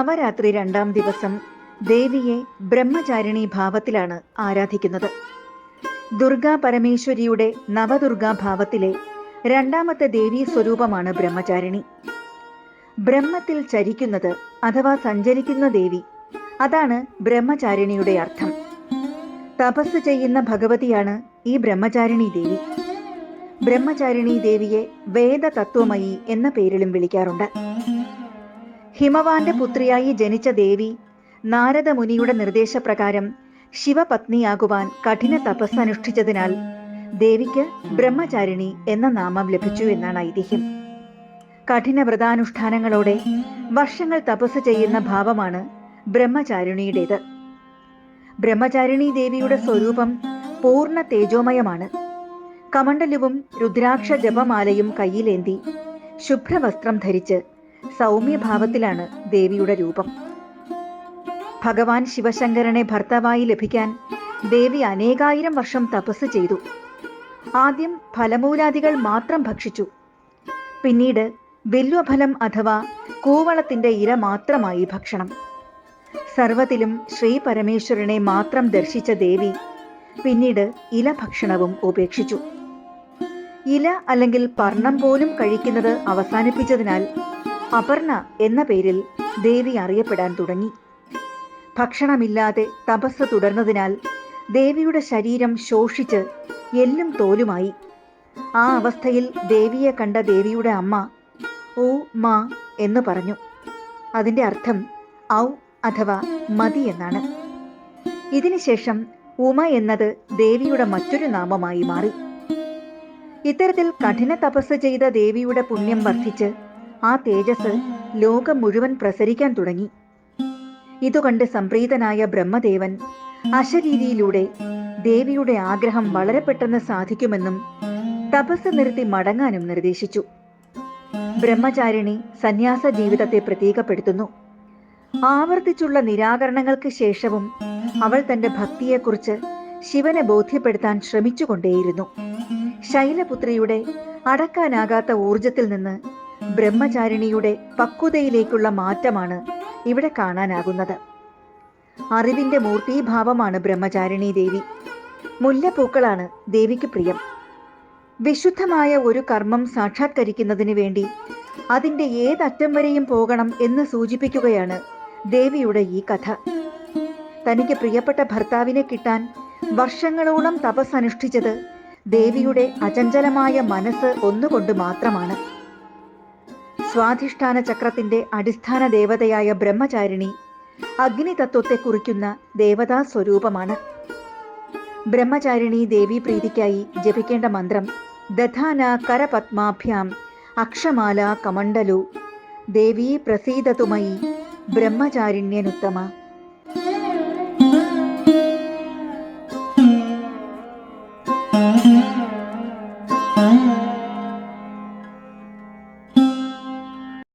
നവരാത്രി രണ്ടാം ദിവസം ദേവിയെ ബ്രഹ്മചാരിണി ഭാവത്തിലാണ് ആരാധിക്കുന്നത്. ദുർഗാ പരമേശ്വരിയുടെ നവദുർഗാ ഭാവത്തിലെ രണ്ടാമത്തെ ദേവീ സ്വരൂപമാണ് ബ്രഹ്മചാരിണി. ബ്രഹ്മത്തിൽ ചരിക്കുന്നത് അഥവാ സഞ്ചരിക്കുന്ന ദേവി അതാണ് ബ്രഹ്മചാരിണിയുടെ അർത്ഥം. തപസ് ചെയ്യുന്ന ഭഗവതിയാണ് ഈ ബ്രഹ്മചാരിണി ദേവി. ബ്രഹ്മചാരിണി ദേവിയെ വേദതത്വമയി എന്ന പേരിലും വിളിക്കാറുണ്ട്. ഹിമവാന്റെ പുത്രിയായി ജനിച്ച ദേവി നാരദ മുനിയുടെ നിർദ്ദേശപ്രകാരം ശിവപത്നിയാകുവാൻ കഠിന തപസ് അനുഷ്ഠിച്ചതിനാൽ ദേവിക്ക് ബ്രഹ്മചാരിണി എന്ന നാമം ലഭിച്ചു എന്നാണ് ഐതിഹ്യം. കഠിന വ്രതാനുഷ്ഠാനങ്ങളോടെ വർഷങ്ങൾ തപസ് ചെയ്യുന്ന ഭാവമാണ് ബ്രഹ്മചാരിണിയുടേത്. ബ്രഹ്മചാരിണി ദേവിയുടെ സ്വരൂപം പൂർണ തേജോമയമാണ്. കമണ്ഡലവും രുദ്രാക്ഷ ജപമാലയും കയ്യിലേന്തി ശുഭ്രവസ്ത്രം ധരിച്ച് സൗമ്യഭാവത്തിലാണ് ദേവിയുടെ രൂപം. ഭഗവാൻ ശിവശങ്കരനെ ഭർത്താവായി ലഭിക്കാൻ ദേവി അനേകായിരം വർഷം തപസ് ചെയ്തു. ആദ്യം ഫലമൂലാദികൾ മാത്രം ഭക്ഷിച്ചു. പിന്നീട് ബില്വഫലം അഥവാ കൂവളത്തിന്റെ ഇര മാത്രമായി ഭക്ഷണം. സർവത്തിലും ശ്രീ പരമേശ്വരനെ മാത്രം ദർശിച്ച ദേവി പിന്നീട് ഇല ഭക്ഷണവും ഉപേക്ഷിച്ചു. ഇല അല്ലെങ്കിൽ പർണം പോലും കഴിക്കുന്നത് അവസാനിപ്പിച്ചതിനാൽ അപർണ എന്ന പേരിൽ ദേവി അറിയപ്പെടാൻ തുടങ്ങി. ഭക്ഷണമില്ലാതെ തപസ് തുടർന്നതിനാൽ ദേവിയുടെ ശരീരം ശോഷിച്ച് എല്ലും തോലുമായി. ആ അവസ്ഥയിൽ ദേവിയെ കണ്ട ദേവിയുടെ അമ്മ ഓ മാ എന്ന് പറഞ്ഞു. അതിന്റെ അർത്ഥം ഔ അഥവാ മതി എന്നാണ്. ഇതിനുശേഷം ഉമ എന്നത് ദേവിയുടെ മറ്റൊരു നാമമായി മാറി. ഇത്തരത്തിൽ കഠിന തപസ് ചെയ്ത ദേവിയുടെ പുണ്യം വർദ്ധിച്ച് ആ തേജസ് ലോകം മുഴുവൻ പ്രസരിക്കാൻ തുടങ്ങി. ഇതുകണ്ട് സംപ്രീതനായ ബ്രഹ്മദേവൻ അശരീതിയിലൂടെ ദേവിയുടെ ആഗ്രഹം വളരെ പെട്ടെന്ന് സാധിക്കുമെന്നും തപസ് നിർത്തി മടങ്ങാനും നിർദ്ദേശിച്ചു. ബ്രഹ്മചാരിണി സന്യാസ ജീവിതത്തെ പ്രതീകപ്പെടുത്തുന്നു ആവർത്തിച്ചുള്ള നിരാകരണങ്ങൾക്ക് ശേഷവും അവൾ തന്റെ ഭക്തിയെക്കുറിച്ച് ശിവനെ ബോധ്യപ്പെടുത്താൻ ശ്രമിച്ചുകൊണ്ടേയിരുന്നു. ശൈലപുത്രിയുടെ അടക്കാനാകാത്ത ഊർജത്തിൽ നിന്ന് ബ്രഹ്മചാരിണിയുടെ പക്വതയിലേക്കുള്ള മാറ്റമാണ് ഇവിടെ കാണാനാകുന്നത്. അറിവിന്റെ മൂർത്തീഭാവമാണ് ബ്രഹ്മചാരിണി ദേവി. മുല്ലപ്പൂക്കളാണ് ദേവിക്ക് പ്രിയം. വിശുദ്ധമായ ഒരു കർമ്മം സാക്ഷാത്കരിക്കുന്നതിന് വേണ്ടി അതിന്റെ ഏതറ്റം വരെയും പോകണം എന്ന് സൂചിപ്പിക്കുകയാണ് ദേവിയുടെ ഈ കഥ. തനിക്ക് പ്രിയപ്പെട്ട ഭർത്താവിനെ കിട്ടാൻ വർഷങ്ങളോളം തപസ്സനുഷ്ഠിച്ചത് ദേവിയുടെ അചഞ്ചലമായ മനസ്സ് ഒന്നുകൊണ്ട് മാത്രമാണ്. സ്വാധിഷ്ഠാന ചക്രത്തിന്റെ അടിസ്ഥാന ദേവതയായ ബ്രഹ്മചാരിണി അഗ്നി തത്വത്തെ കുറിക്കുന്ന ദേവതാ സ്വരൂപമാണ്. ബ്രഹ്മചാരിണി ദേവി പ്രീതിക്കായി ജപിക്കേണ്ട മന്ത്രം ദധാന കരപത്മാഭ്യാം അക്ഷമാല കമണ്ഡലു ദേവി പ്രസീദതുമൈ ബ്രഹ്മചാരിണ്യനുത്തമ.